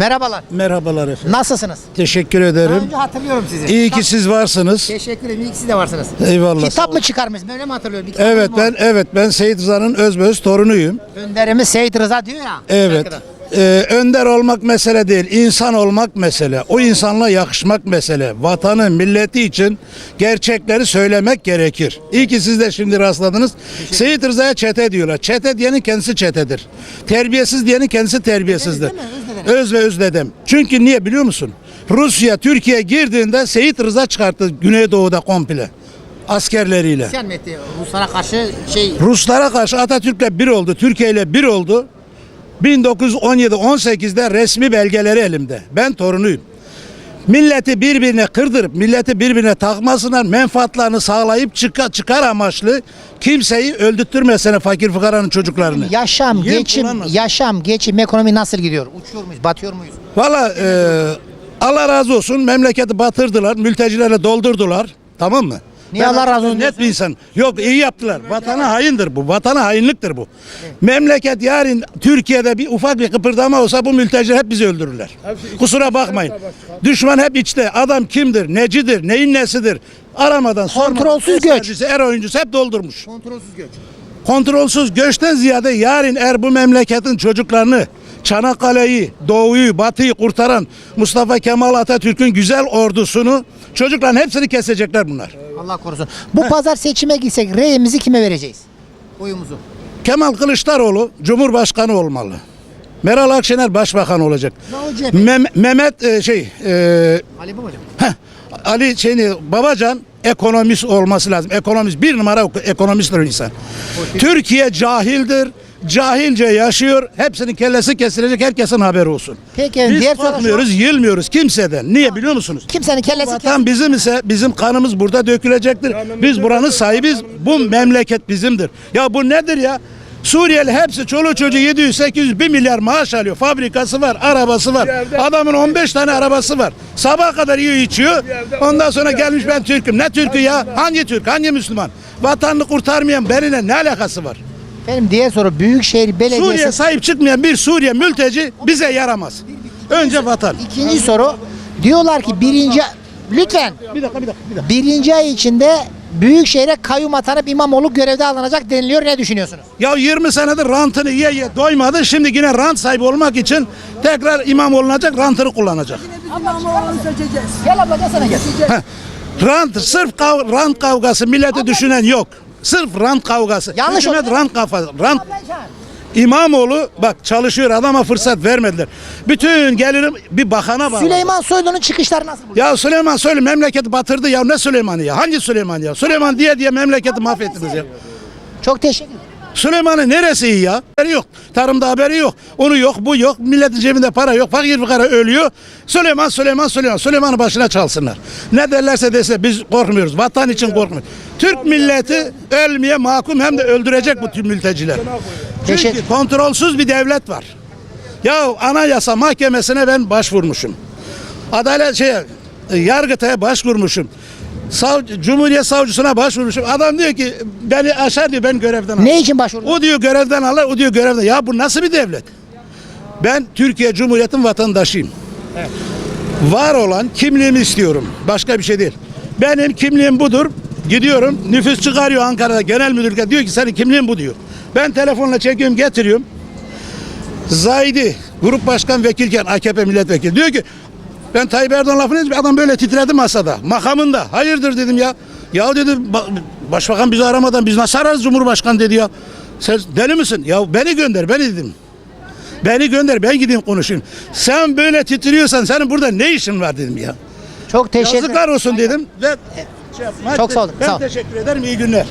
Merhabalar. Merhabalar efendim. Nasılsınız? Teşekkür Daha ederim. önce hatırlıyorum sizi. İyi ki siz varsınız. Teşekkür ederim. İyi ki siz de varsınız. Eyvallah. Kitap mı çıkarmış? Böyle mi hatırlıyorum? Bir kitabınız Evet mı ben var? evet ben Seyit Rıza'nın özböz torunuyum. Önderimiz Seyit Rıza diyor ya. Evet. şarkıda. Ee, önder olmak mesele değil, insan olmak mesele. O insanla yakışmak mesele. Vatanı, milleti için gerçekleri söylemek gerekir. İyi ki siz de şimdi rastladınız. Seyit Rıza'ya çete diyorlar. Çete diyenin kendisi çetedir. Terbiyesiz diyenin kendisi terbiyesizdir. Öz değil mi? Öz ve öz dedem. Çünkü niye biliyor musun? Rusya Türkiye girdiğinde Seyit Rıza çıkarttı Güneydoğu'da komple askerleriyle. İsyan mı etti? Ruslara karşı şey Ruslara karşı Atatürk'le bir oldu, Türkiye ile bir oldu. 1917-18'de resmi belgeleri elimde. Ben torunuyum. Milleti birbirine kırdırıp milleti birbirine takmasına menfaatlarını sağlayıp çıkar, çıkar amaçlı kimseyi öldürtmesene fakir fukaranın çocuklarını. yaşam, Yem geçim, kullanmasın. yaşam, geçim, ekonomi nasıl gidiyor? Uçuyor muyuz, batıyor muyuz? Valla e, Allah razı olsun memleketi batırdılar, mültecilerle doldurdular. Tamam mı? Niye Ben Allah razı olsun Net bir insan. Yok iyi yaptılar. Vatana haindir bu. Vatana hainliktir bu. Memleket yarın Türkiye'de bir ufak bir kıpırdama olsa bu mülteciler hep bizi öldürürler. Kusura bakmayın. Düşman hep içte. Adam kimdir, necidir, neyin nesidir? Aramadan sormadan. Kontrolsüz göç. Er oyuncusu hep doldurmuş. Kontrolsüz göç. Kontrolsüz göçten ziyade yarın eğer bu memleketin çocuklarını Çanakkale'yi, Doğu'yu, Batı'yı kurtaran Mustafa Kemal Atatürk'ün güzel ordusunu çocukların hepsini kesecekler bunlar. Allah korusun. Bu pazar seçime gitsek reyimizi kime vereceğiz? Oyumuzu. Kemal Kılıçdaroğlu Cumhurbaşkanı olmalı. Meral Akşener Başbakan olacak. Ne olacak? Mem- Mehmet e, şey e, Ali Babacığım. heh, Ali şeyini Babacan ekonomist olması lazım. Ekonomist bir numara ekonomisttir o insan. Türkiye cahildir. Cahilce yaşıyor. Hepsinin kellesi kesilecek. Herkesin haberi olsun. Peki Biz diğer korkmuyoruz, yılmıyoruz kimseden. Niye biliyor musunuz? Kimsenin kellesi Vatan bizim ise bizim kanımız burada dökülecektir. Biz buranın sahibiz. Bu memleket bizimdir. Ya bu nedir ya? Suriyeli hepsi çoluğu çocuğu 700 800 1 milyar maaş alıyor. Fabrikası var, arabası var. Adamın 15 tane arabası var. Sabah kadar yiyor içiyor. Ondan sonra gelmiş ben Türk'üm. Ne Türk'ü ya? Hangi Türk? Hangi Müslüman? Vatanını kurtarmayan benimle ne alakası var? Benim diğer soru Büyükşehir Belediyesi. Suriye sahip çıkmayan bir Suriye mülteci bize yaramaz. Önce vatan. İkinci soru. Diyorlar ki birinci lütfen Bir dakika bir dakika. Bir dakika. birinci ay içinde Büyükşehir'e kayyum atanıp İmamoğlu görevde alınacak deniliyor. Ne düşünüyorsunuz? Ya 20 senedir rantını yiye yiye doymadı. Şimdi yine rant sahibi olmak için tekrar imam olunacak, rantını kullanacak. Gel abla gel sana gel. Rant, sırf kav- rant kavgası milleti düşünen yok. Sırf rant kavgası. Yanlış Hükümet oldu. rant kafası. Rant İmamoğlu bak çalışıyor adama fırsat vermediler. Bütün gelirim bir bakana bağlı. Süleyman Soylu'nun çıkışları nasıl buluyor? Ya Süleyman söyle memleketi batırdı ya ne Süleyman'ı ya? Hangi Süleyman ya? Süleyman diye diye memleketi mahvettiniz ya. Çok teşekkür ederim. Süleyman'ın neresi iyi ya? Haberi yok. Tarımda haberi yok. Onu yok, bu yok. Milletin cebinde para yok. Fakir fukara ölüyor. Süleyman, Süleyman, Süleyman. Süleyman'ın başına çalsınlar. Ne derlerse dese biz korkmuyoruz. Vatan için korkmuyoruz. Türk milleti ölmeye mahkum hem de öldürecek bu tüm mülteciler. Çünkü kontrolsüz bir devlet var. Ya anayasa mahkemesine ben başvurmuşum. Adalet şey Yargıtay'a başvurmuşum. Savcı, Cumhuriyet Savcısına başvurmuşum. Adam diyor ki beni aşar diyor ben görevden alır. Ne için başvurdun? O diyor görevden alır, o diyor görevden. Ya bu nasıl bir devlet? Ben Türkiye Cumhuriyeti'nin vatandaşıyım. Var olan kimliğimi istiyorum. Başka bir şey değil. Benim kimliğim budur. Gidiyorum nüfus çıkarıyor Ankara'da genel müdürlükte diyor ki senin kimliğin bu diyor. Ben telefonla çekiyorum getiriyorum. Zahidi grup başkan vekilken AKP milletvekili diyor ki ben Tayyip Erdoğan lafını ettim adam böyle titredi masada. Makamında. Hayırdır dedim ya. Ya dedi "ba- başbakan bizi aramadan biz nasıl ararız cumhurbaşkanı? dedi ya. Sen deli misin? Ya beni gönder beni dedim. Beni gönder ben gideyim konuşayım. Sen böyle titriyorsan senin burada ne işin var? dedim ya. Çok teşekkür yazıklar olsun dedim ve şey yapma. Çok sağ olun, ben sağ olun. teşekkür ederim. İyi günler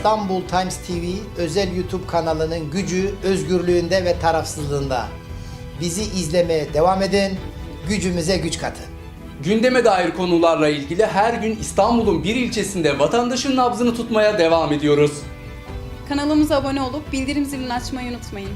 İstanbul Times TV özel YouTube kanalının gücü özgürlüğünde ve tarafsızlığında. Bizi izlemeye devam edin, gücümüze güç katın. Gündeme dair konularla ilgili her gün İstanbul'un bir ilçesinde vatandaşın nabzını tutmaya devam ediyoruz. Kanalımıza abone olup bildirim zilini açmayı unutmayın.